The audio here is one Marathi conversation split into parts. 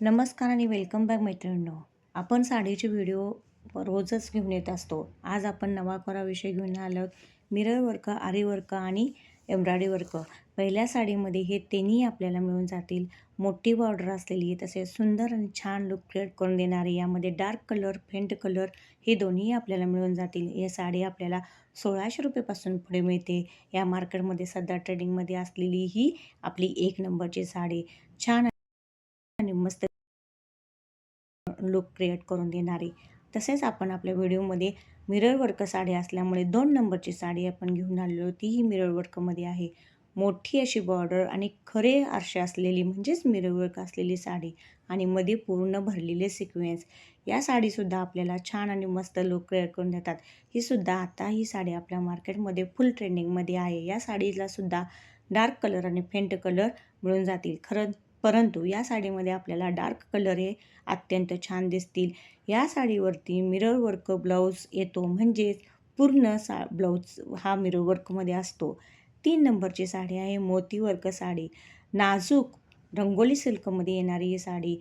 नमस्कार आणि वेलकम बॅक मैत्रिणींनो. आपण साडीचे व्हिडिओ रोजच घेऊन येत असतो. आज आपण नवाकोराविषयी घेऊन आलो मिरर वर्क आरी वर्क आणि एम्ब्रॉयडरी वर्क पहिल्या साडीमध्ये हे तिन्ही आपल्याला मिळून जातील. मोठी बॉर्डर असलेली तसेच सुंदर आणि छान लुक क्रिएट करून देणारी यामध्ये डार्क कलर फेंट कलर हे दोन्ही आपल्याला मिळून जातील. ही साडी आपल्याला सोळाशे रुपयेपासून पुढे मिळते. या मार्केटमध्ये सध्या ट्रेडिंगमध्ये असलेली ही आपली एक नंबरची साडी. छान मस्त लुक क्रिएट करून देणारी तसेच आपण आपल्या व्हिडिओमध्ये मिरर वर्क साडी असल्यामुळे दोन नंबरची साडी आपण घेऊन आलेलो तीही मिरर वर्कमध्ये आहे. मोठी अशी बॉर्डर आणि खरे आरसे असलेली म्हणजेच मिरर वर्क असलेली साडी आणि मध्ये पूर्ण भरलेले सिक्वेन्स या साडीसुद्धा आपल्याला छान आणि मस्त लुक क्रिएट करून देतात. ही सुद्धा आता ही साडी आपल्या मार्केटमध्ये फुल ट्रेंडिंगमध्ये आहे. या साडीलासुद्धा डार्क कलर आणि फेंट कलर मिळून जातील. खरं परंतु या साडीमध्ये आपल्याला डार्क कलर हे अत्यंत छान दिसतील. या साडीवरती मिरर वर्क ब्लाऊज येतो. म्हणजेच पूर्ण सा ब्लाऊज हा मिरर वर्कमध्ये असतो. तीन नंबरची साडी आहे मोती वर्क साडी. नाजूक रंगोली सिल्कमध्ये येणारी ही साडी.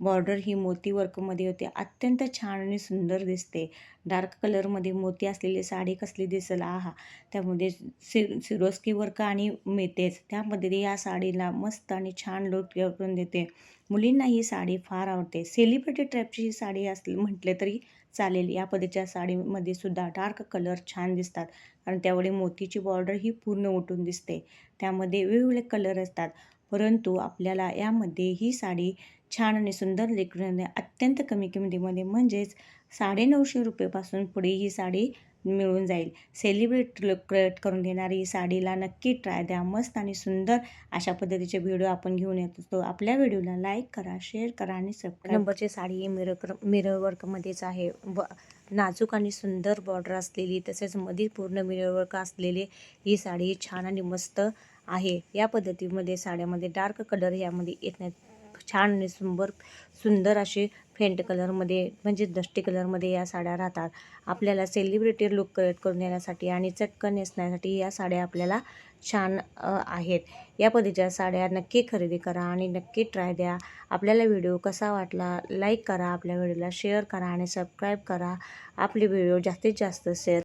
बॉर्डर ही मोती वर्कमध्ये होते. अत्यंत छान आणि सुंदर दिसते. डार्क कलरमध्ये मोती असलेली साडी कसली दिसेल? आहा. त्यामध्ये सि सिरोस्की वर्क आणि मिळतेच त्यामध्ये या साडीला मस्त आणि छान लुक करून देते. मुलींना ही साडी फार आवडते. सेलिब्रिटी ट्रॅपची ही साडी असली म्हटले तरी चालेल. या पद्धतीच्या साडीमध्ये सुद्धा डार्क कलर छान दिसतात. कारण त्यावेळी मोतीची बॉर्डर ही पूर्ण उठून दिसते. त्यामध्ये वेगवेगळे कलर असतात. परंतु आपल्याला यामध्ये ही साडी छान आणि सुंदर लेकरांना अत्यंत कमी किमतीमध्ये म्हणजेच साडेनऊशे रुपयेपासून पुढे ही साडी मिळून जाईल. सेलिब्रेट क्रिएट करून देणारी ही साडीला नक्की ट्राय द्या. मस्त आणि सुंदर अशा पद्धतीचे व्हिडिओ आपण घेऊन येत असतो. आपल्या व्हिडिओला लाईक करा शेअर करा आणि सबस्क्राईब नंबरची साडी ही मिरर मिरर वर्कमध्येच आहे. व नाजूक आणि सुंदर बॉर्डर असलेली तसेच मध्ये पूर्ण मिरर वर्क असलेली ही साडी छान आणि मस्त आहे. या पद्धतीमध्ये साड्यामध्ये डार्क कलर यामध्ये येत नाहीत छान आणि सुंदर सुंदर असे फेंट कलरमध्ये म्हणजे दष्टी कलरमध्ये या साड्या राहतात. आपल्याला सेलिब्रिटी लुक क्रिएट करून येण्यासाठी आणि चटकन नेसण्यासाठी या साड्या आपल्याला छान आहेत. या पद्धतीच्या साड्या नक्की खरेदी करा आणि नक्की ट्राय द्या. आपल्याला व्हिडिओ कसा वाटला लाईक करा. आपल्या व्हिडिओला शेअर करा आणि सबस्क्राईब करा. आपले व्हिडिओ जास्तीत जास्त शेअर